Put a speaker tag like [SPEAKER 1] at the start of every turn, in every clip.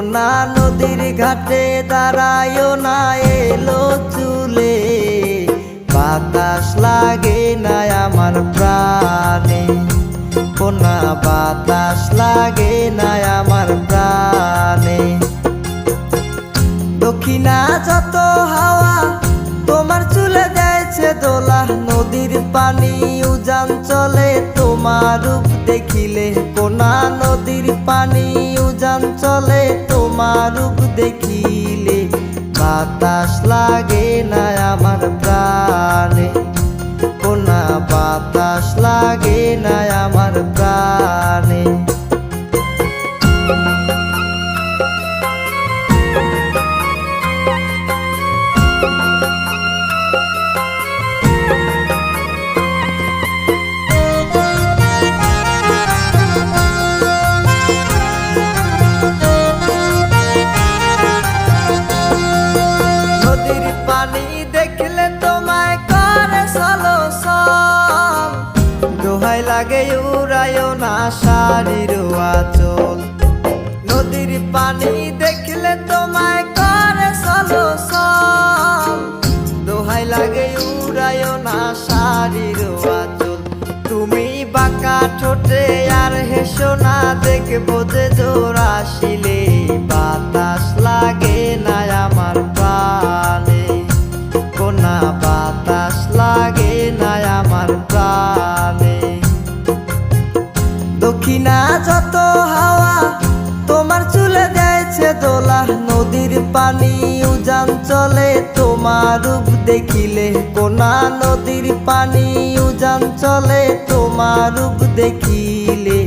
[SPEAKER 1] কোনা নদীর ঘাটে দাঁড়ায়ও না, এলো চুলে। বাতাস লাগে না আমার প্রাণে। কোনা বাতাস লাগে না আমার প্রাণে। দক্ষিণা যত হাওয়া, তোমার চুলে দেয়ছে দোলা, নদীর পানি উজান চলে তোমার রূপ দেখিলে কোনা নদীর পানি উজান চলে তোমার রূপ দেখিলে বাতাস লাগে না আমার প্রাণে। কোনা বাতাস লাগে না আমার প্রাণে। দেখলে তোমায় করে সল দোহাই লাগে না শাড়ির আচল। নদীর পানি দেখলে তোমায় করে চলো সল দোহাই লাগে, উড়ায়ও না শাড়ির আচল। তুমি বাঁকা ঠোঁটে আর হেসো না, দেখব যে জোর প্রাণে। দক্ষিণা যত হাওয়া, তোমার চুলে দেয়ছে দোলা। নদীর পানি উজান চলে, তোমার রূপ দেখিলে কোনা। নদীর পানি উজান চলে, তোমার রূপ দেখিলে।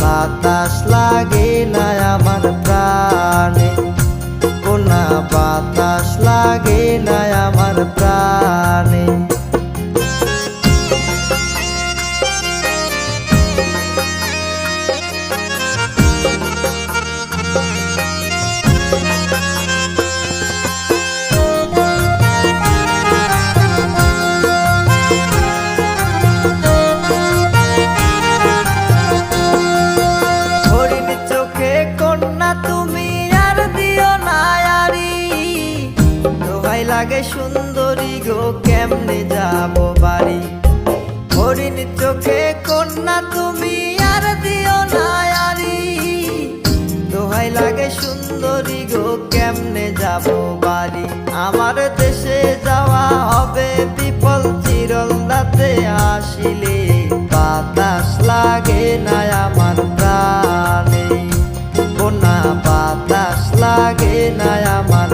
[SPEAKER 1] বাতাস লাগে না আমার প্রাণে। কোনা বাতাস লাগে না আমার প্রাণে। দোহাই লাগে সুন্দরী গো, কেমনে যাব বাড়ি? হরিণ চোখে কন্যা, তুমি আর দিও না আরি দোহাই লাগে সুন্দরী গো, কেমনে যাব বাড়ি? আমার দেশে যাওয়া হবে বিপল চিরল আসিলে বাতাস লাগে না আমার প্রাণে। কোনা বাতাস লাগে না আমার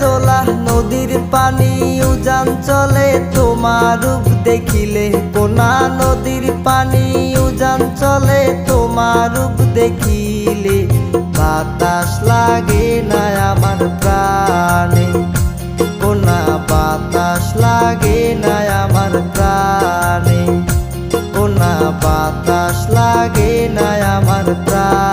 [SPEAKER 1] দোলা নদীর পানি উজান চলে তোমার রূপ দেখিলে। কোনা নদীর পানি উজান চলে তোমার রূপ দেখিলে। বাতাস লাগে না আমার প্রাণে। কোনা বাতাস লাগে না আমার প্রাণে। কোনা বাতাস লাগে না আমার প্রাণ।